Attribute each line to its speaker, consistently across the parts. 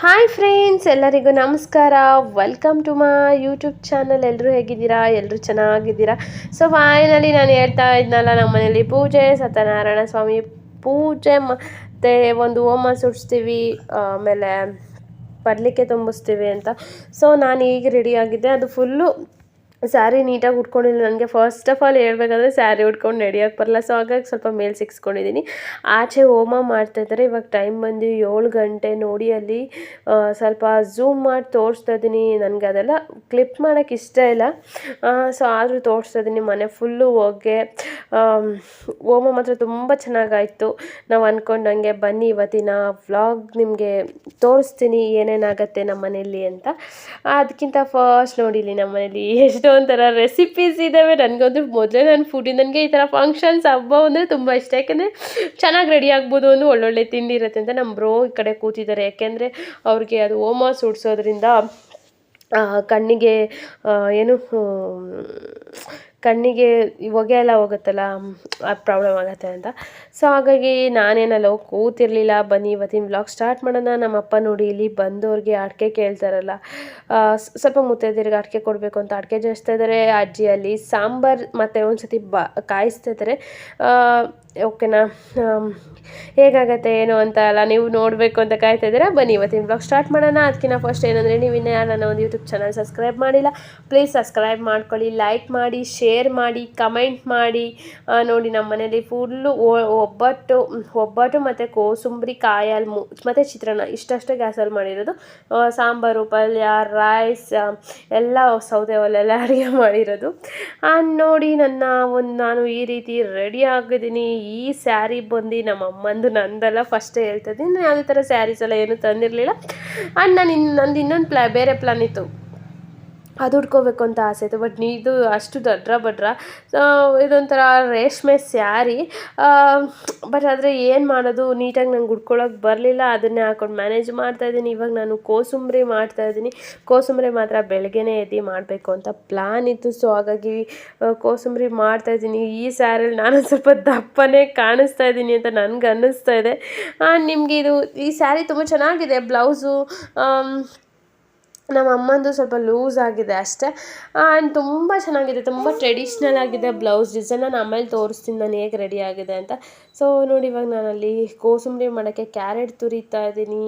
Speaker 1: Hi friends, ಎಲ್ಲರಿಗೂ ನಮಸ್ಕಾರ. Welcome to my YouTube channel ಎಲ್ಲರೂ ಹೇಗಿದ್ದೀರಾ? ಎಲ್ಲರೂ ಚೆನ್ನಾಗಿದ್ದೀರಾ? ಸೊ ಫೈನಲಿ ನಾನು ಹೇಳ್ತಾ ಇದ್ನಲ್ಲ, ನಮ್ಮ ಮನೇಲಿ ಪೂಜೆ, ಸತ್ಯನಾರಾಯಣ ಸ್ವಾಮಿ ಪೂಜೆ ಮತ್ತು ಒಂದು ಹೋಮ ಸುಡಿಸ್ತೀವಿ, ಆಮೇಲೆ ಬರಲಿಕ್ಕೆ ತುಂಬಿಸ್ತೀವಿ ಅಂತ. ಸೊ ನಾನು ಈಗ ರೆಡಿಯಾಗಿದ್ದೆ ಅದು ಫುಲ್ಲು ಸ್ಯಾರಿ ನೀಟಾಗಿ ಉಟ್ಕೊಂಡಿಲ್ಲ. ನನಗೆ ಫಸ್ಟ್ ಆಫ್ ಆಲ್ ಹೇಳ್ಬೇಕಂದ್ರೆ ಸ್ಯಾರಿ ಉಟ್ಕೊಂಡು ನಡೆಯೋಕ್ಕೆ ಬರಲ್ಲ. ಸೊ ಹಾಗಾಗಿ ಸ್ವಲ್ಪ ಮೇಲೆ ಸಿಕ್ಸ್ಕೊಂಡಿದ್ದೀನಿ. ಆಚೆ ಹೋಮ ಮಾಡ್ತಾಯಿದ್ದಾರೆ ಇವಾಗ ಟೈಮ್ ಬಂದು ಏಳು ಗಂಟೆ ನೋಡಿ ಅಲ್ಲಿ ಸ್ವಲ್ಪ ಝೂಮ್ ಮಾಡಿ ತೋರಿಸ್ತಾ ಇದ್ದೀನಿ. ನನಗೆ ಅದೆಲ್ಲ ಕ್ಲಿಪ್ ಮಾಡೋಕ್ಕೆ ಇಷ್ಟ ಇಲ್ಲ. ಸೊ ಆದರೂ ತೋರಿಸ್ತಾ ಇದ್ದೀನಿ. ಮನೆ ಫುಲ್ಲು ಹೋಗಿ ಹೋಮ ಮಾತ್ರ ತುಂಬ ಚೆನ್ನಾಗಾಯಿತು. ನಾವು ಅಂದ್ಕೊಂಡಂಗೆ ಬನ್ನಿ ಇವತ್ತಿನ ವ್ಲಾಗ್ ನಿಮಗೆ ತೋರಿಸ್ತೀನಿ ಏನೇನಾಗತ್ತೆ ನಮ್ಮ ಮನೆಯಲ್ಲಿ ಅಂತ. ಅದಕ್ಕಿಂತ ಫಸ್ಟ್ ನೋಡಿಲಿ ನಮ್ಮ ಮನೇಲಿ ಎಷ್ಟೊಂದು ಥರ ರೆಸಿಪೀಸ್ ಇದ್ದಾವೆ ನನಗೊಂದು ಮೊದಲೇ ನನ್ನ ಫುಡಿ ನನಗೆ ಈ ಥರ ಫಂಕ್ಷನ್ಸ್ ಹಬ್ಬ ಅಂದರೆ ತುಂಬ ಇಷ್ಟ. ಯಾಕೆಂದರೆ ಚೆನ್ನಾಗಿ ರೆಡಿ ಆಗ್ಬೋದು ಒಂದು ಒಳ್ಳೊಳ್ಳೆ ತಿಂಡಿ ಇರುತ್ತೆ ಅಂತ ನಮ್ಮ ಬ್ರೋ ಈ ಕಡೆ ಕೂತಿದ್ದಾರೆ. ಯಾಕೆಂದರೆ ಅವ್ರಿಗೆ ಅದು ಓಮ ಸುಡಿಸೋದ್ರಿಂದ ಕಣ್ಣಿಗೆ ಏನು ಕಣ್ಣಿಗೆ ಹೊಗೆ ಎಲ್ಲ ಹೋಗುತ್ತಲ್ಲ ಅದು ಪ್ರಾಬ್ಲಮ್ ಆಗುತ್ತೆ ಅಂತ. ಸೊ ಹಾಗಾಗಿ ನಾನೇನಲ್ಲ ಹೋಗಿ ಕೂತಿರಲಿಲ್ಲ ಬನ್ನಿ ಇವತ್ತಿನ ವ್ಲಾಗ್ ಸ್ಟಾರ್ಟ್ ಮಾಡೋಣ. ನಮ್ಮಪ್ಪ ನೋಡಿ ಇಲ್ಲಿ ಬಂದವ್ರಿಗೆ ಅಡಿಕೆ ಕೇಳ್ತಾರಲ್ಲ. ಆ, ಸ್ವಲ್ಪ ಮುತ್ತೈದೆಯರಿಗೆ ಅಡಿಕೆ ಕೊಡಬೇಕು ಅಂತ ಅಡಿಕೆ ಜಯಿಸ್ತಾ ಇದ್ದಾರೆ ಅಜ್ಜಿಯಲ್ಲಿ ಸಾಂಬಾರು ಮತ್ತು ಒಂದು ಸತಿ ಬ ಕಾಯಿಸ್ತಾ ಇದ್ದಾರೆ ಓಕೆನಾ ಹೇಗಾಗತ್ತೆ ಏನು ಅಂತ ಅಲ್ಲ ನೀವು ನೋಡಬೇಕು ಅಂತ ಕಾಯ್ತಾ ಇದ್ದೀರಾ ಬನ್ನಿ ಇವತ್ತಿನ ಬ್ಲಾಗ್ ಸ್ಟಾರ್ಟ್ ಮಾಡೋಣ. ಅದಕ್ಕಿಂತ ಫಸ್ಟ್ ಏನಂದರೆ ನೀವು ಇನ್ನೂ ನನ್ನ ಒಂದು ಯೂಟ್ಯೂಬ್ ಚಾನಲ್ ಸಬ್ಸ್ಕ್ರೈಬ್ ಮಾಡಿಲ್ಲ ಪ್ಲೀಸ್ ಸಬ್ಸ್ಕ್ರೈಬ್ ಮಾಡ್ಕೊಳ್ಳಿ ಲೈಕ್ ಮಾಡಿ ಶೇರ್ ಮಾಡಿ ಕಮೆಂಟ್ ಮಾಡಿ ನೋಡಿ ನಮ್ಮ ಮನೇಲಿ ಫುಲ್ಲು ಒಬ್ಬಟ್ಟು ಒಬ್ಬಟ್ಟು ಮತ್ತು ಕೋಸುಂಬರಿ, ಕಾಯಲ್ ಮು, ಮತ್ತು ಚಿತ್ರಾನ್ನ ಇಷ್ಟಷ್ಟೇ ಗ್ಯಾಸಲ್ಲಿ ಮಾಡಿರೋದು. ಸಾಂಬಾರು, ಪಲ್ಯ ರೈಸ್ ಎಲ್ಲ ಸೌದೆ ಒಲೆಲ್ಲ ಅಡುಗೆ ಮಾಡಿರೋದು. ನೋಡಿ ನನ್ನ ಒಂದು, ನಾನು ಈ ರೀತಿ ರೆಡಿ ಆಗಿದ್ದೀನಿ. ಈ ಸ್ಯಾರಿ ಬಂದು ನಮ್ಮ ಅಮ್ಮಂದು ನಂದಲ್ಲ ಫಸ್ಟೇ ಹೇಳ್ತಾ ಇದ್ದೀನಿ. ಯಾವುದೇ ಥರ ಸ್ಯಾರೀಸ್ ಎಲ್ಲ ಏನೂ ತಂದಿರಲಿಲ್ಲ. ಆ್ಯಂಡ್ ನಾನು ಇನ್ನು ನಂದು ಇನ್ನೊಂದು ಪ್ಲಾ, ಬೇರೆ ಪ್ಲಾನ್ ಇತ್ತು. ಅದು ಉಟ್ಕೋಬೇಕು ಅಂತ ಆಸೆ ಇತ್ತು. ಬಟ್ ಇದು ಅಷ್ಟು ದಡ್ರ ಬಡ್ರ ಸೊ ಇದೊಂಥರ ರೇಷ್ಮೆ ಸ್ಯಾರಿ. ಬಟ್ ಆದರೆ ಏನು ಮಾಡೋದು? ನೀಟಾಗಿ ನಂಗೆ ಉಟ್ಕೊಳ್ಳೋಕೆ ಬರಲಿಲ್ಲ. ಅದನ್ನೇ ಹಾಕೊಂಡು ಮ್ಯಾನೇಜ್ ಮಾಡ್ತಾ ಇದ್ದೀನಿ. ಇವಾಗ ನಾನು ಕೋಸುಂಬರಿ ಮಾಡ್ತಾಯಿದ್ದೀನಿ ಕೋಸುಂಬರಿ ಮಾತ್ರ ಬೆಳಗ್ಗೆನೇ ಎದ್ದು ಮಾಡಬೇಕು ಅಂತ ಪ್ಲ್ಯಾನ್ ಇತ್ತು. ಸೊ ಹಾಗಾಗಿ ಕೋಸುಂಬ್ರಿ ಮಾಡ್ತಾ ಮಾಡ್ತಾಯಿದ್ದೀನಿ ಈ ಸ್ಯಾರಲ್ಲಿ ನಾನು ಸ್ವಲ್ಪ ದಪ್ಪನೇ ಕಾಣಿಸ್ತಾ ಇದ್ದೀನಿ ಅಂತ ನನಗೆ ಅನ್ನಿಸ್ತಾ ಇದೆ ನಿಮಗೆ ಇದು, ಈ ಸ್ಯಾರಿ ತುಂಬ ಚೆನ್ನಾಗಿದೆ. ಬ್ಲೌಸು ನಮ್ಮ ಅಮ್ಮಂದು ಸ್ವಲ್ಪ ಲೂಸ್ ಆಗಿದೆ ಅಷ್ಟೇ. ಆ್ಯಂಡ್ ತುಂಬ ಚೆನ್ನಾಗಿದೆ ತುಂಬ ಟ್ರೆಡಿಷ್ನಲ್ ಆಗಿದೆ ಬ್ಲೌಸ್ ಡಿಸೈನ್ ನಾನು ಆಮೇಲೆ ತೋರಿಸ್ತೀನಿ ನಾನು ಹೇಗೆ ರೆಡಿ ಆಗಿದೆ ಅಂತ. ಸೊ ನೋಡಿ ಇವಾಗ ನಾನಲ್ಲಿ ಕೋಸಂಬರಿ ಮಾಡೋಕ್ಕೆ ಕ್ಯಾರೆಟ್ ತುರಿತಾ ಇದ್ದೀನಿ.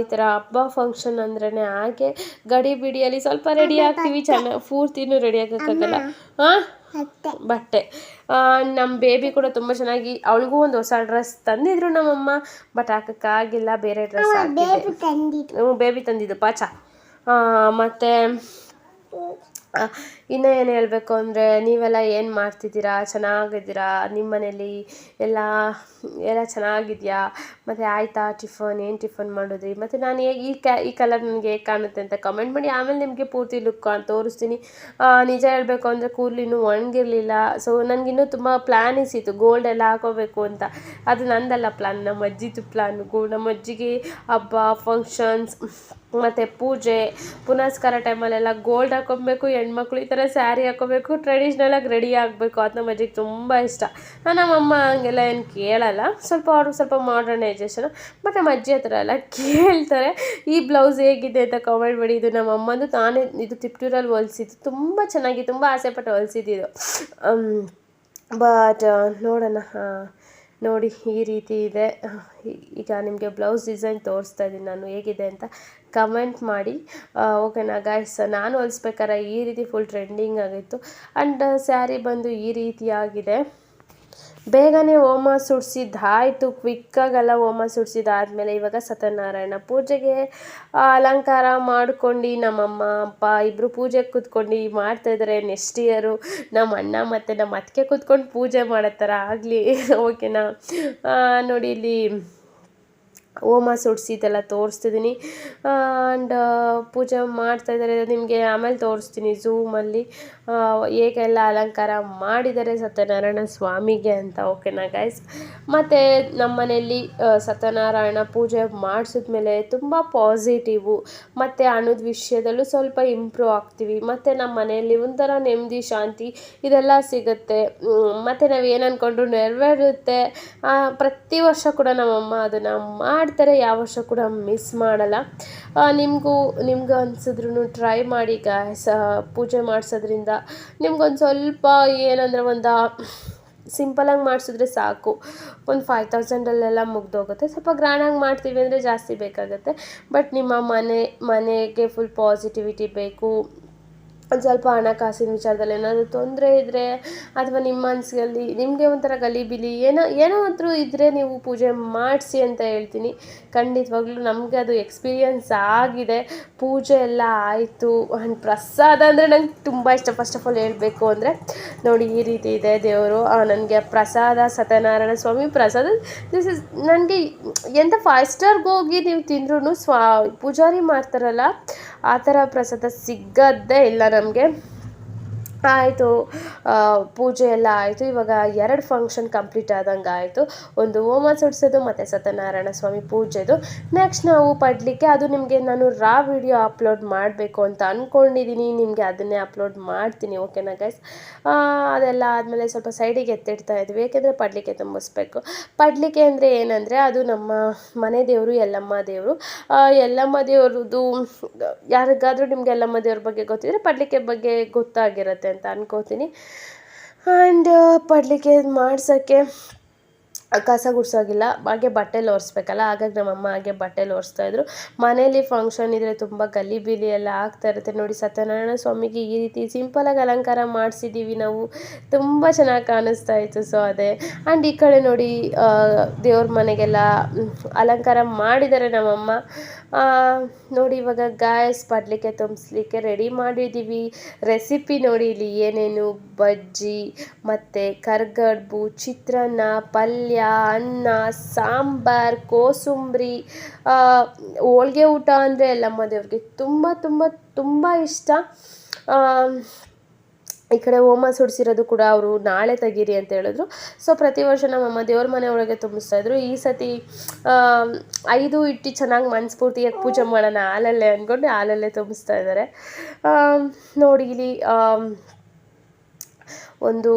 Speaker 1: ಈ ಥರ ಹಬ್ಬ ಫಂಕ್ಷನ್ ಅಂದ್ರೇ ಹಾಗೆ ಗಡಿ ಬಿಡಿಯಲ್ಲಿ ಸ್ವಲ್ಪ ರೆಡಿ ಆಗ್ತೀವಿ ಚೆನ್ನಾಗಿ ಪೂರ್ತಿನೂ ರೆಡಿ ಆಗೋಕ್ಕಾಗಲ್ಲ. ಹಾಂ ಬಟ್ಟೆ. ನಮ್ಮ ಬೇಬಿ ಕೂಡ ತುಂಬ ಚೆನ್ನಾಗಿ ಅವಳಿಗೂ ಒಂದು ಹೊಸ ಡ್ರೆಸ್ ತಂದಿದ್ರು ನಮ್ಮಮ್ಮ ಬಟ್ ಹಾಕೋಕ್ಕಾಗಿಲ್ಲ ಬೇರೆ ಡ್ರೆಸ್ ಬೇಬಿ ತಂದಿದ್ದು ಪಾಚ. ಮತ್ತು ಇನ್ನೂ ಏನು ಹೇಳಬೇಕು ಅಂದರೆ ನೀವೆಲ್ಲ ಏನು ಮಾಡ್ತಿದ್ದೀರಾ? ಚೆನ್ನಾಗಿದ್ದೀರಾ? ನಿಮ್ಮ ಮನೇಲಿ ಎಲ್ಲ ಎಲ್ಲ ಚೆನ್ನಾಗಿದೆಯಾ? ಮತ್ತು ಆಯಿತಾ ಟಿಫನ್? ಏನು ಟಿಫನ್ ಮಾಡಿದ್ರಿ? ಮತ್ತು ನಾನು ಹೇಗೆ ಈ ಕ್ಯಾ ಈ ಕಲರ್ ನನಗೆ ಹೇಗೆ ಕಾಣುತ್ತೆ ಅಂತ ಕಮೆಂಟ್ ಮಾಡಿ, ಆಮೇಲೆ ನಿಮಗೆ ಪೂರ್ತಿ ಲುಕ್ ತೋರಿಸ್ತೀನಿ. ನಿಜ ಹೇಳಬೇಕು ಅಂದರೆ ಕೂದಲು ಇನ್ನೂ ಒಣಗಿರಲಿಲ್ಲ. ಸೊ ನನಗಿನ್ನೂ ತುಂಬ ಪ್ಲ್ಯಾನಿಂಗ್ಸ್ ಇತ್ತು. ಗೋಲ್ಡ್ ಎಲ್ಲ ಹಾಕೋಬೇಕು ಅಂತ. ಅದು ನಂದಲ್ಲ ಪ್ಲ್ಯಾನ್ ನಮ್ಮ ಅಜ್ಜಿದು ಪ್ಲ್ಯಾನ್ ಗೋ, ನಮ್ಮ ಅಜ್ಜಿಗೆ ಹಬ್ಬ ಫಂಕ್ಷನ್ಸ್ ಮತ್ತು ಪೂಜೆ. ಪುನಸ್ಕಾರ ಟೈಮಲ್ಲೆಲ್ಲ ಗೋಲ್ಡ್ ಹಾಕೊಬೇಕು, ಹೆಣ್ಮಕ್ಳು ಈ ಥರ ಸ್ಯಾರಿ ಹಾಕೋಬೇಕು. ಟ್ರೆಡಿಷ್ನಲಾಗಿ ರೆಡಿ ಆಗಬೇಕು. ಅದು ನಮ್ಮ ಅಜ್ಜಿಗೆ ತುಂಬ ಇಷ್ಟ. ನಮ್ಮಮ್ಮ ಹಂಗೆಲ್ಲ ಏನು ಕೇಳಲ್ಲ. ಸ್ವಲ್ಪ ಅವರು ಸ್ವಲ್ಪ ಮಾಡರ್ನೈಜೇಷನ್ ಬಟ್ ನಮ್ಮ ಅಜ್ಜಿ ಹತ್ರ ಎಲ್ಲ ಕೇಳ್ತಾರೆ, ಈ ಬ್ಲೌಸ್ ಹೇಗಿದೆ ಅಂತ ಕಾಮೆಂಟ್ ಮಾಡಿ. ಇದು ನಮ್ಮ ಅಮ್ಮಂದು ತಾನೇ ಇದು ತಿಪ್ಟೂರಲ್ಲಿ ಹೊಲಿಸಿದ್ದು. ತುಂಬ ಚೆನ್ನಾಗಿ, ತುಂಬ ಆಸೆಪಟ್ಟು ಹೊಲ್ಸಿದ್ದು ಬಟ್ ನೋಡೋಣ. ನೋಡಿ ಈ ರೀತಿ ಇದೆ. ಈಗ ನಿಮಗೆ ಬ್ಲೌಸ್ ಡಿಸೈನ್ ತೋರಿಸ್ತಾ ಇದ್ದೀನಿ ನಾನು. ಹೇಗಿದೆ ಅಂತ. ಕಮೆಂಟ್ ಮಾಡಿ. ಓಕೆನಾ ಗಾಯ್ಸ್ ನಾನು ಹೊಲಿಸ್ಬೇಕಾರೆ ಈ ರೀತಿ ಫುಲ್ ಟ್ರೆಂಡಿಂಗ್ ಆಗಿತ್ತು. ಆ್ಯಂಡ್ ಸ್ಯಾರಿ ಬಂದು ಈ ರೀತಿಯಾಗಿದೆ. ಬೇಗನೆ ಹೋಮ ಸುಡಿಸಿದ್ದಾಯಿತು ಕ್ವಿಕ್ಕಾಗೆಲ್ಲ ಹೋಮ ಸುಡ್ಸಿದ್ದಾದಮೇಲೆ ಇವಾಗ ಸತ್ಯನಾರಾಯಣ ಪೂಜೆಗೆ ಅಲಂಕಾರ ಮಾಡ್ಕೊಂಡು ನಮ್ಮಮ್ಮ, ಅಪ್ಪ ಇಬ್ಬರು ಪೂಜೆಗೆ ಕೂತ್ಕೊಂಡು ಮಾಡ್ತಾಯಿದ್ದಾರೆ ನೆಕ್ಸ್ಟ್ ಇಯರು ನಮ್ಮ ಅಣ್ಣ ಮತ್ತು ನಮ್ಮ ಅತ್ತಿಗೆ ಕೂತ್ಕೊಂಡು ಪೂಜೆ ಮಾಡೋ ಥರ ಆಗಲಿ. ಓಕೆನಾ ನೋಡಿ ಇಲ್ಲಿ ಹೋಮ ಸುಡಿಸಿದ್ದೆಲ್ಲ ತೋರಿಸ್ತಿದ್ದೀನಿ. ಆ್ಯಂಡ್ ಪೂಜೆ ಮಾಡ್ತಾಯಿದ್ದಾರೆ ನಿಮಗೆ ಆಮೇಲೆ ತೋರಿಸ್ತೀನಿ ಝೂಮಲ್ಲಿ ಹೇಗೆಲ್ಲ ಅಲಂಕಾರ ಮಾಡಿದ್ದಾರೆ ಸತ್ಯನಾರಾಯಣ ಸ್ವಾಮಿಗೆ ಅಂತ. ಓಕೆನಾ ಗೈಸ್ ಮತ್ತು ನಮ್ಮ ಮನೆಯಲ್ಲಿ ಸತ್ಯನಾರಾಯಣ ಪೂಜೆ ಮಾಡಿಸಿದ್ಮೇಲೆ ತುಂಬ ಪಾಸಿಟಿವು ಮತ್ತು ಅನ್ನೋದು ವಿಷಯದಲ್ಲೂ ಸ್ವಲ್ಪ ಇಂಪ್ರೂವ್ ಆಗ್ತೀವಿ. ಮತ್ತು ನಮ್ಮ ಮನೆಯಲ್ಲಿ ಒಂಥರ ನೆಮ್ಮದಿ, ಶಾಂತಿ ಇದೆಲ್ಲ ಸಿಗುತ್ತೆ. ಮತ್ತು ನಾವು ಏನು ಅಂದ್ಕೊಂಡ್ರು ನೆರವೇರುತ್ತೆ. ಪ್ರತಿ ವರ್ಷ ಕೂಡ ನಮ್ಮಮ್ಮ ಅದನ್ನು ಮಾಡ್ತಾರೆ. ಯಾವ ವರ್ಷ ಕೂಡ ಮಿಸ್ ಮಾಡಲ್ಲ. ನಿಮಗೂ, ನಿಮ್ಗೆ ಅನ್ಸಿದ್ರು ಟ್ರೈ ಮಾಡಿ ಗ್ಯಾಸ್ ಪೂಜೆ ಮಾಡಿಸೋದ್ರಿಂದ ನಿಮ್ಗೊಂದು ಸ್ವಲ್ಪ ಏನಂದ್ರೆ ಒಂದು ಸಿಂಪಲಾಗಿ ಮಾಡಿಸಿದ್ರೆ ಸಾಕು. ಒಂದು ಫೈವ್ ತೌಸಂಡಲ್ಲೆಲ್ಲ ಮುಗ್ದೋಗುತ್ತೆ. ಸ್ವಲ್ಪ ಗ್ರ್ಯಾಂಡಾಗಿ ಮಾಡ್ತೀವಿ ಅಂದರೆ ಜಾಸ್ತಿ ಬೇಕಾಗುತ್ತೆ. ಬಟ್ ನಿಮ್ಮ ಮನೆ, ಮನೆಗೆ ಫುಲ್ ಪಾಸಿಟಿವಿಟಿ ಬೇಕು. ಒಂದು ಸ್ವಲ್ಪ ಹಣಕಾಸಿನ ವಿಚಾರದಲ್ಲಿ ಏನಾದರೂ ತೊಂದರೆ ಇದ್ದರೆ ಅಥವಾ ನಿಮ್ಮ ಮನಸ್ಸಲ್ಲಿ ನಿಮಗೆ ಒಂಥರ ಗಲಿಬಿಲಿ ಏನೋ ಏನೋ ಆದರೂ ಇದ್ದರೆ ನೀವು ಪೂಜೆ ಮಾಡಿಸಿ ಅಂತ ಹೇಳ್ತೀನಿ. ಖಂಡಿತವಾಗ್ಲೂ ನಮಗೆ ಅದು ಎಕ್ಸ್ಪೀರಿಯನ್ಸ್ ಆಗಿದೆ. ಪೂಜೆ ಎಲ್ಲ ಆಯಿತು. ಆ್ಯಂಡ್ ಪ್ರಸಾದ ಅಂದರೆ ನಂಗೆ ತುಂಬ ಇಷ್ಟ. ಫಸ್ಟ್ ಆಫ್ ಆಲ್ ಹೇಳಬೇಕು ಅಂದರೆ, ನೋಡಿ ಈ ರೀತಿ ಇದೆ ದೇವರು. ನನಗೆ ಪ್ರಸಾದ ಸತ್ಯನಾರಾಯಣ ಸ್ವಾಮಿ ಪ್ರಸಾದ. ದಿಸ್ ಇಸ್ ನನಗೆ ಎಂಥ ಫೈವ್ ಸ್ಟಾರ್ಗೆ ಹೋಗಿ ನೀವು ತಿಂದ್ರೂ ಸ್ವಾ, ಪೂಜಾರಿ ಮಾಡ್ತಾರಲ್ಲ ಆ ಥರ ಪ್ರಸಾದ ಸಿಗೋದೇ ಇಲ್ಲ ನಮಗೆ. ಆಯಿತು ಪೂಜೆ ಎಲ್ಲ ಆಯಿತು. ಇವಾಗ ಎರಡು ಫಂಕ್ಷನ್ ಕಂಪ್ಲೀಟ್ ಆದಂಗೆ ಆಯಿತು. ಒಂದು ಹೋಮ ಸುಡಿಸೋದು ಮತ್ತು ಸತ್ಯನಾರಾಯಣ ಸ್ವಾಮಿ ಪೂಜೆದು. ನೆಕ್ಸ್ಟ್ ನಾವು ಪಡಲಿಕ್ಕೆ ಅದು ನಿಮಗೆ ನಾನು ರಾ ವಿಡಿಯೋ ಅಪ್ಲೋಡ್ ಮಾಡಬೇಕು ಅಂತ ಅಂದ್ಕೊಂಡಿದ್ದೀನಿ ನಿಮಗೆ ಅದನ್ನೇ ಅಪ್ಲೋಡ್ ಮಾಡ್ತೀನಿ ಓಕೆನಾ ಗೈಸ್ ಅದೆಲ್ಲ ಆದಮೇಲೆ ಸ್ವಲ್ಪ ಸೈಡಿಗೆ ಎತ್ತಿಡ್ತಾ ಇದ್ವಿ. ಏಕೆಂದರೆ ಪಡಲಿಕ್ಕೆ ತುಂಬಿಸ್ಬೇಕು. ಪಡಲಿಕ್ಕೆ ಅಂದರೆ ಏನಂದರೆ, ಅದು ನಮ್ಮ ಮನೆ ದೇವರು ಎಲ್ಲಮ್ಮ ದೇವರು. ಎಲ್ಲಮ್ಮ ದೇವರದು ಯಾರಿಗಾದರೂ ನಿಮಗೆ ಎಲ್ಲಮ್ಮ ದೇವ್ರ ಬಗ್ಗೆ ಗೊತ್ತಿದ್ರೆ ಪಡಲಿಕ್ಕೆ ಬಗ್ಗೆ ಗೊತ್ತಾಗಿರುತ್ತೆ. ಅಂತ ಅನ್ಕೋತೀನಿ. ಆ್ಯಂಡ್ ಪಡಲಿಕ್ಕೆ ಮಾಡ್ಸೋಕ್ಕೆ ಕಸ ಗುಡಿಸೋಗಿಲ್ಲ. ಹಾಗೆ ಬಟ್ಟೆಲಿ ಒರೆಸ್ಬೇಕಲ್ಲ, ಹಾಗಾಗಿ ನಮ್ಮಮ್ಮ ಹಾಗೆ ಬಟ್ಟೆಲಿ ಒರೆಸ್ತಾಯಿದ್ರು ಮನೇಲಿ ಫಂಕ್ಷನ್ ಇದ್ದರೆ ತುಂಬ ಗಲಿಬಿಲಿ ಎಲ್ಲ ಆಗ್ತಾ ಇರುತ್ತೆ. ನೋಡಿ ಸತ್ಯನಾರಾಯಣ ಸ್ವಾಮಿಗೆ ಈ ರೀತಿ ಸಿಂಪಲಾಗಿ ಅಲಂಕಾರ ಮಾಡಿಸಿದ್ದೀವಿ ನಾವು. ತುಂಬ ಚೆನ್ನಾಗಿ ಕಾಣಿಸ್ತಾ ಇತ್ತು ಸೊ ಅದೇ. ಆ್ಯಂಡ್ ಈ ಕಡೆ ನೋಡಿ ದೇವ್ರ ಮನೆಗೆಲ್ಲ ಅಲಂಕಾರ ಮಾಡಿದ್ದಾರೆ ನಮ್ಮಮ್ಮ. ನೋಡಿ ಇವಾಗ ಗಾಯಸ್ ಪಡ್ಲಿಕ್ಕೆ ತುಂಬಿಸ್ಲಿಕ್ಕೆ ರೆಡಿ ಮಾಡಿದ್ದೀವಿ ರೆಸಿಪಿ ನೋಡಿ ಇಲ್ಲಿ ಏನೇನು, ಬಜ್ಜಿ, ಮತ್ತು ಕರ್ಗಡ್ಬು, ಚಿತ್ರಾನ್ನ, ಪಲ್ಯ, ಅನ್ನ, ಸಾಂಬಾರ್, ಕೋಸುಂಬರಿ ಹೋಳ್ಗೆ ಊಟ ಅಂದರೆ ಎಲ್ಲಮ್ಮ ದೇವ್ರಿಗೆ ತುಂಬ ತುಂಬ ತುಂಬ ಇಷ್ಟ. ಈ ಕಡೆ ಹೋಮ ಸುಡಿಸಿರೋದು ಕೂಡ ಅವರು ನಾಳೆ ತೆಗೀರಿ ಅಂತ ಹೇಳಿದ್ರು. ಸೊ ಪ್ರತಿ ವರ್ಷ ನಮ್ಮಮ್ಮ ದೇವ್ರ ಮನೆ ಒಳಗೆ ತುಂಬಿಸ್ತಾ ಇದ್ರು. ಈ ಸತಿ ಐದು ಇಟ್ಟು ಚೆನ್ನಾಗಿ ಮನಸ್ಫೂರ್ತಿಯಾಗಿ ಪೂಜೆ ಮಾಡೋಣ, ಹಾಲಲ್ಲೇ ಅಂದ್ಕೊಂಡು ಹಾಲಲ್ಲೇ ತುಂಬಿಸ್ತಾ ಇದ್ದಾರೆ. ನೋಡಿ ಇಲ್ಲಿ ಒಂದು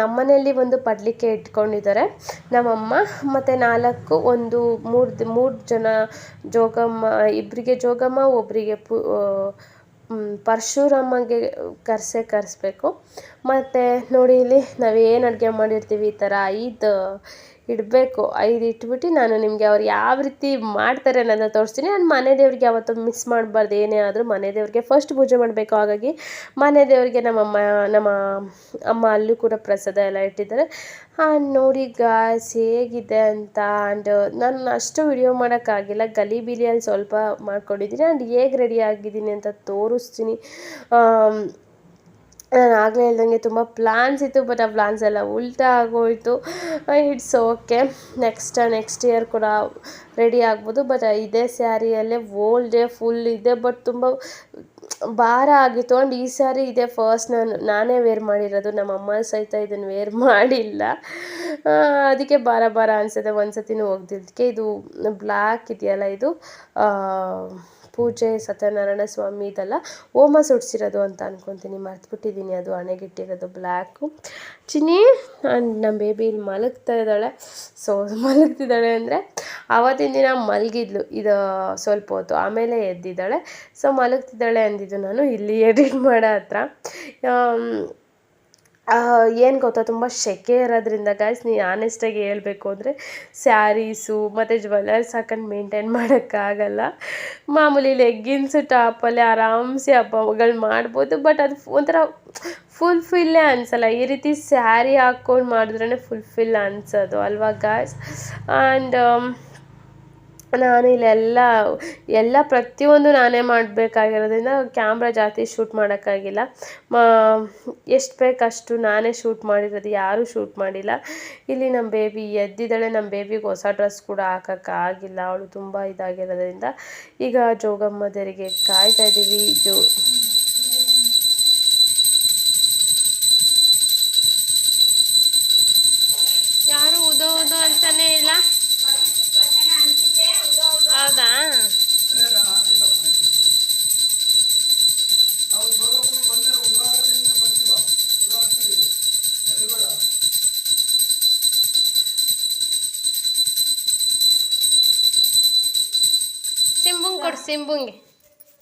Speaker 1: ನಮ್ಮನೆಯಲ್ಲಿ ಒಂದು ಪಡ್ಲಿಕ್ಕೆ ಇಟ್ಕೊಂಡಿದ್ದಾರೆ. ನಮ್ಮಮ್ಮ ಮತ್ತು ನಾಲ್ಕು, ಒಂದು, ಮೂರು ಮೂರು ಜನ ಜೋಗಮ್ಮ ಇಬ್ಬರಿಗೆ ಜೋಗಮ್ಮ ಒಬ್ಬರಿಗೆ ಪು ಪರಶುರಾಮಗೆ ಕರೆಸೇ ಕರೆಸ್ಬೇಕು. ಮತ್ತು ನೋಡಿ ಇಲ್ಲಿ ನಾವು ಏನು ಅಡುಗೆ ಮಾಡಿರ್ತೀವಿ ಈ ಥರ ಐದು ಇಡಬೇಕು. ಐದು ಇಟ್ಬಿಟ್ಟು ನಾನು ನಿಮಗೆ ಅವ್ರು ಯಾವ ರೀತಿ ಮಾಡ್ತಾರೆ ಅನ್ನೋದನ್ನ ತೋರಿಸ್ತೀನಿ. ನಾನು ಮನೆ ದೇವ್ರಿಗೆ ಯಾವತ್ತೂ ಮಿಸ್ ಮಾಡಬಾರ್ದು. ಏನೇ ಆದರೂ ಮನೆ ದೇವ್ರಿಗೆ ಫಸ್ಟ್ ಪೂಜೆ ಮಾಡಬೇಕು. ಹಾಗಾಗಿ ಮನೆ ದೇವರಿಗೆ ನಮ್ಮಮ್ಮ ನಮ್ಮ ಅಮ್ಮ ಅಲ್ಲೂ ಕೂಡ ಪ್ರಸಾದ ಎಲ್ಲ ಇಟ್ಟಿದ್ದಾರೆ. ನೋಡಿ ಗಾಸ್ ಹೇಗಿದೆ ಅಂತ. ಆ್ಯಂಡ್ ನಾನು ಅಷ್ಟು ವಿಡಿಯೋ ಮಾಡೋಕ್ಕಾಗಿಲ್ಲ. ಗಲಿಬಿಲಿಯಲ್ಲಿ ಸ್ವಲ್ಪ ಮಾಡ್ಕೊಂಡಿದ್ದೀನಿ. ಆ್ಯಂಡ್ ಹೇಗೆ ರೆಡಿ ಆಗಿದ್ದೀನಿ ಅಂತ ತೋರಿಸ್ತೀನಿ. ನಾನು ಆಗಲೇ ಹೇಳ್ದಂಗೆ ತುಂಬ ಪ್ಲ್ಯಾನ್ಸ್ ಇತ್ತು ಬಟ್ ಆ ಪ್ಲ್ಯಾನ್ಸ್ ಎಲ್ಲ ಉಲ್ಟಾ ಆಗೋಯಿತು. It's okay next next year ಕೂಡ ರೆಡಿ ಆಗ್ಬೋದು ಬಟ್ ಇದೇ ಸ್ಯಾರಿಯಲ್ಲೇ ಓಲ್ ಡೇ ಫುಲ್ ಇದೆ ಬಟ್ ತುಂಬ ಭಾರ ಆಗಿತ್ತು. ಆ್ಯಂಡ್ ಈ ಸ್ಯಾರಿ ಇದೆ ಫಸ್ಟ್ ನಾನು, ನಾನೇ ವೇರ್ ಮಾಡಿರೋದು, ನಮ್ಮ ಅಮ್ಮ ಸಹಿತ ಇದನ್ನು ವೇರ್ ಮಾಡಿಲ್ಲ. ಅದಕ್ಕೆ ಭಾರ ಭಾರ ಅನಿಸುತ್ತೆ. ಒಂದು ಸತಿನೂ ಒಗ್ದಿದ್ದಕ್ಕೆ ಇದು ಬ್ಲ್ಯಾಕ್ ಇದೆಯಲ್ಲ ಇದು ಪೂಜೆ, ಸತ್ಯನಾರಾಯಣ ಸ್ವಾಮಿ ಇದೆಲ್ಲ ಹೋಮ ಸುಡ್ಸಿರೋದು ಅಂತ ಅನ್ಕೊತೀನಿ. ಮರ್ತ್ಬಿಟ್ಟಿದ್ದೀನಿ ಅದು ಹಣೆಗಿಟ್ಟಿರೋದು ಬ್ಲ್ಯಾಕು ಚಿನ್ನಿ ನಮ್ಮ ಬೇಬಿ ಇಲ್ಲಿ ಮಲಗ್ತಾ ಇದ್ದಾಳೆ. ಸೊ ಮಲಗ್ತಿದ್ದಾಳೆ ಅಂದರೆ ಆವತ್ತಿನ ದಿನ ಮಲಗಿದ್ಲು. ಇದು ಸ್ವಲ್ಪ ಹೊತ್ತು ಆಮೇಲೆ ಎದ್ದಿದ್ದಾಳೆ. ಸೊ ಮಲಗ್ತಿದ್ದಾಳೆ ಅಂದಿದ್ದು ನಾನು ಇಲ್ಲಿ ಎಡಿಟ್ ಮಾಡೋ ಹತ್ರ. ಏನು ಗೊತ್ತಾ? ತುಂಬ ಸೆಕೆ ಇರೋದ್ರಿಂದ ಗಾಯ್ಸ್ ನೀ ಆನೆಸ್ಟಾಗಿ ಹೇಳಬೇಕು ಅಂದರೆ ಸ್ಯಾರೀಸು ಮತ್ತು ಜ್ಯುವೆಲ್ಲರ್ಸ್ ಹಾಕೊಂಡು ಮೇಂಟೈನ್ ಮಾಡೋಕ್ಕಾಗಲ್ಲ ಮಾಮೂಲಿ ಲೆಗ್ಗಿನ್ಸ್ ಟಾಪಲ್ಲೇ ಆರಾಮ್ಸೆ ಹಬ್ಬಗಳು ಮಾಡ್ಬೋದು ಬಟ್ ಅದು ಒಂಥರ ಫುಲ್ಫಿಲ್ಲೇ ಅನಿಸಲ್ಲ. ಈ ರೀತಿ ಸ್ಯಾರಿ ಹಾಕ್ಕೊಂಡು ಮಾಡಿದ್ರೇ ಫುಲ್ಫಿಲ್ ಅನ್ಸೋದು, ಅಲ್ವಾ ಗಾಯ್ಸ್ ಆ್ಯಂಡ್ ನಾನು ಇಲ್ಲೆಲ್ಲ ಎಲ್ಲ ಪ್ರತಿಯೊಂದು ನಾನೇ ಮಾಡಬೇಕಾಗಿರೋದ್ರಿಂದ ಕ್ಯಾಮ್ರಾ ಜಾಸ್ತಿ ಶೂಟ್ ಮಾಡೋಕ್ಕಾಗಿಲ್ಲ. ಎಷ್ಟು ಬೇಕು ಅಷ್ಟು ನಾನೇ ಶೂಟ್ ಮಾಡಿರೋದು, ಯಾರೂ ಶೂಟ್ ಮಾಡಿಲ್ಲ. ಇಲ್ಲಿ ನಮ್ಮ ಬೇಬಿ ಎದ್ದಿದ್ದಾಳೆ ನಮ್ಮ ಬೇಬಿಗೆ ಹೊಸ ಡ್ರೆಸ್ ಕೂಡ ಹಾಕೋಕ್ಕಾಗಿಲ್ಲ. ಅವಳು ತುಂಬ ಇದಾಗಿರೋದ್ರಿಂದ ಈಗ ಜೋಗಮ್ಮ ದೇವರಿಗೆ ಕಾಯ್ತಾ ಇದ್ದೀವಿ. ಜೋ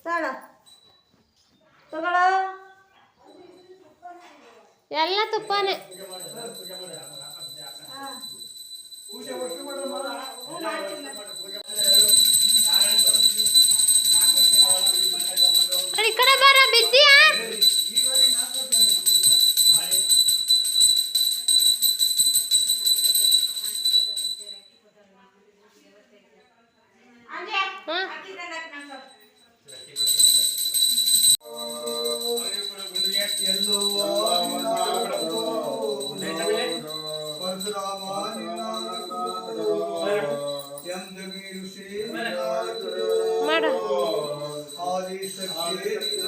Speaker 2: ತಗೊಳ ತಗೊಳ
Speaker 1: ಎಲ್ಲ ತುಪ್ಪನೇ. ಈ ಕಡೆ ಬರ ಬಿದ್ದೀಯಾ?
Speaker 3: सकते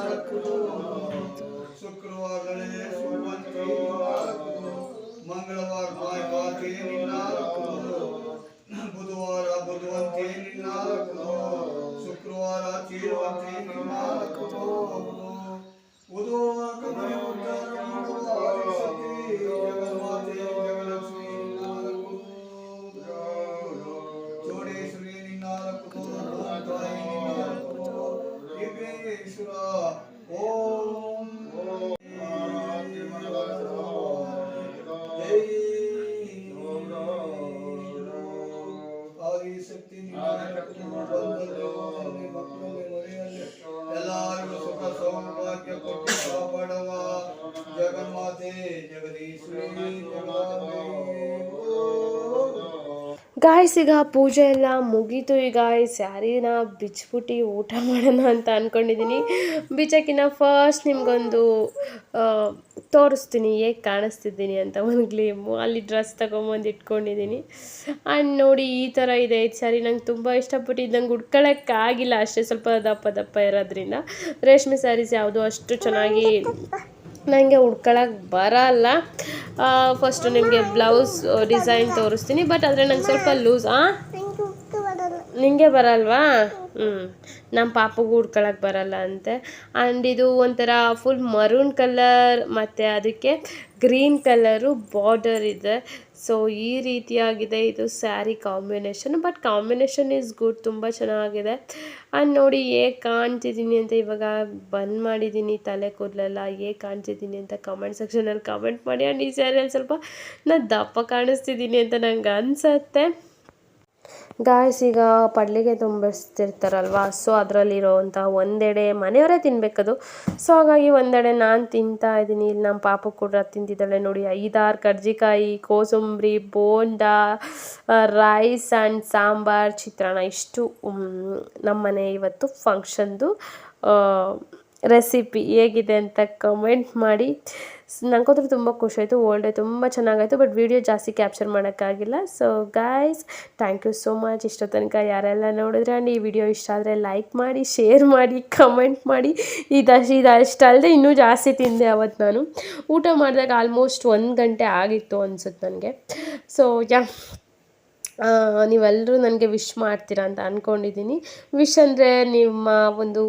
Speaker 3: शुक्रवार गणेश मंगलवार माई बाकी
Speaker 1: ಗಾಯ್ಸ್ ಈಗ ಪೂಜೆ ಎಲ್ಲ ಮುಗೀತು. ಈಗ ಈ ಸ್ಯಾರಿನ ಬಿಚ್ಬಿಟ್ಟು ಊಟ ಮಾಡೋಣ ಅಂತ ಅಂದ್ಕೊಂಡಿದ್ದೀನಿ ಬಿಚ್ಚಕ್ಕಿನ್ನ ಫಸ್ಟ್ ನಿಮಗೊಂದು ತೋರಿಸ್ತೀನಿ. ಹೇಗೆ ಕಾಣಿಸ್ತಿದ್ದೀನಿ ಅಂತ ಒಂದು ಗ್ಲೇಮು ಅಲ್ಲಿ ಡ್ರೆಸ್ ತೊಗೊಂಬಂದು ಇಟ್ಕೊಂಡಿದ್ದೀನಿ ಆ್ಯಂಡ್ ನೋಡಿ ಈ ಥರ ಇದೆ. ಈ ಸ್ಯಾರಿ ನಂಗೆ ತುಂಬ ಇಷ್ಟಪಟ್ಟು ನಂಗೆ ಉಟ್ಕೊಳ್ಳೋಕ್ಕಾಗಿಲ್ಲ ಅಷ್ಟೇ ಸ್ವಲ್ಪ ದಪ್ಪ ದಪ್ಪ ಇರೋದ್ರಿಂದ. ರೇಷ್ಮೆ ಸ್ಯಾರೀಸ್ ಯಾವುದು ಅಷ್ಟು ಚೆನ್ನಾಗಿ ನನಗೆ ಉಡ್ಕೊಳ್ಳೋಕೆ ಬರಲ್ಲ. ಫಸ್ಟು ನಿಮಗೆ ಬ್ಲೌಸ್ ಡಿಸೈನ್ ತೋರಿಸ್ತೀನಿ. ಬಟ್ ಆದರೆ ನಂಗೆ ಸ್ವಲ್ಪ ಲೂಸ್ ಆ? ನಿಮಗೆ ಬರಲ್ವಾ? ಹ್ಞೂ ನಮ್ಮ ಪಾಪಗೂ ಉಡ್ಕೊಳಕ್ಕೆ ಬರಲ್ಲ ಅಂತೆ. ಆ್ಯಂಡ್ ಇದು ಒಂಥರ ಫುಲ್ ಮರೂನ್ ಕಲರ್ ಮತ್ತು ಅದಕ್ಕೆ ಗ್ರೀನ್ ಕಲರು ಬಾರ್ಡರ್ ಇದೆ. ಸೊ ಈ ರೀತಿಯಾಗಿದೆ ಇದು sari combination but combination is good ತುಂಬ ಚೆನ್ನಾಗಿದೆ. ಆ್ಯಂಡ್ ನೋಡಿ ಹೇಗೆ ಕಾಣ್ತಿದ್ದೀನಿ ಅಂತ ಇವಾಗ ಬಂದ್ ಮಾಡಿದ್ದೀನಿ ತಲೆ ಕೂದಲೆಲ್ಲ ಹೇಗೆ ಕಾಣ್ತಿದ್ದೀನಿ ಅಂತ ಕಮೆಂಟ್ ಸೆಕ್ಷನಲ್ಲಿ ಕಮೆಂಟ್ ಮಾಡಿ ಆ್ಯಂಡ್ ಈ ಸ್ಯಾರಿಯಲ್ಲಿ ಸ್ವಲ್ಪ ನಾನು ದಪ್ಪ ಕಾಣಿಸ್ತಿದ್ದೀನಿ ಅಂತ ನಂಗೆ ಅನಿಸತ್ತೆ. ಗಾಯ್ಸ್ ಈಗ ಪಡ್ಲಿಗೆ ತುಂಬಿಸ್ತಿರ್ತಾರಲ್ವಾ? ಸೊ ಅದರಲ್ಲಿರೋವಂಥ ಒಂದೆಡೆ ಮನೆಯವರೇ ತಿನ್ಬೇಕದು. ಸೊ ಹಾಗಾಗಿ ಒಂದೆಡೆ ನಾನು ತಿಂತಾ ಇದ್ದೀನಿ. ಇಲ್ಲಿ ನಮ್ಮ ಪಾಪ ಕೂಡ ತಿಂತಿದ್ದಾಳೆ ನೋಡಿ. ಐದಾರು ಕರ್ಜಿಕಾಯಿ, ಕೋಸಂಬರಿ, ಬೋಂಡ ರೈಸ್ ಆ್ಯಂಡ್ ಸಾಂಬಾರ್, ಚಿತ್ರಾನ್ನ. ಇಷ್ಟು ನಮ್ಮ ಮನೆ ಇವತ್ತು ಫಂಕ್ಷನ್ದು ರೆಸಿಪಿ ಹೇಗಿದೆ ಅಂತ ಕಮೆಂಟ್ ಮಾಡಿ. ನನಗಂತೂ ತುಂಬ ಖುಷಿ ಆಯಿತು ಓಲ್ಡ್ ತುಂಬ ಚೆನ್ನಾಗಾಯಿತು ಬಟ್ ವಿಡಿಯೋ ಜಾಸ್ತಿ ಕ್ಯಾಪ್ಚರ್ ಮಾಡೋಕ್ಕಾಗಿಲ್ಲ. So guys thank you so much ಇಷ್ಟೋ ತನಕ ಯಾರೆಲ್ಲ ನೋಡಿದ್ರೆ ಆ್ಯಂಡ್ ಈ ವಿಡಿಯೋ ಇಷ್ಟ ಆದರೆ ಲೈಕ್ ಮಾಡಿ ಶೇರ್ ಮಾಡಿ ಕಮೆಂಟ್ ಮಾಡಿ. ಇದಷ್ಟು ಇದಷ್ಟು ಅಲ್ಲದೆ ಇನ್ನೂ ಜಾಸ್ತಿ ತಿಂದೆ ಅವತ್ತು ನಾನು. ಊಟ ಮಾಡಿದಾಗ ಆಲ್ಮೋಸ್ಟ್ ಒಂದು ಗಂಟೆ ಆಗಿತ್ತು ಅನಿಸುತ್ತೆ ನನಗೆ. ಸೊ ಯಾ ನೀವೆಲ್ಲರೂ ನನಗೆ ವಿಶ್ ಮಾಡ್ತೀರಾ ಅಂತ ಅಂದ್ಕೊಂಡಿದ್ದೀನಿ ವಿಶ್ ಅಂದರೆ ನಿಮ್ಮ ಒಂದು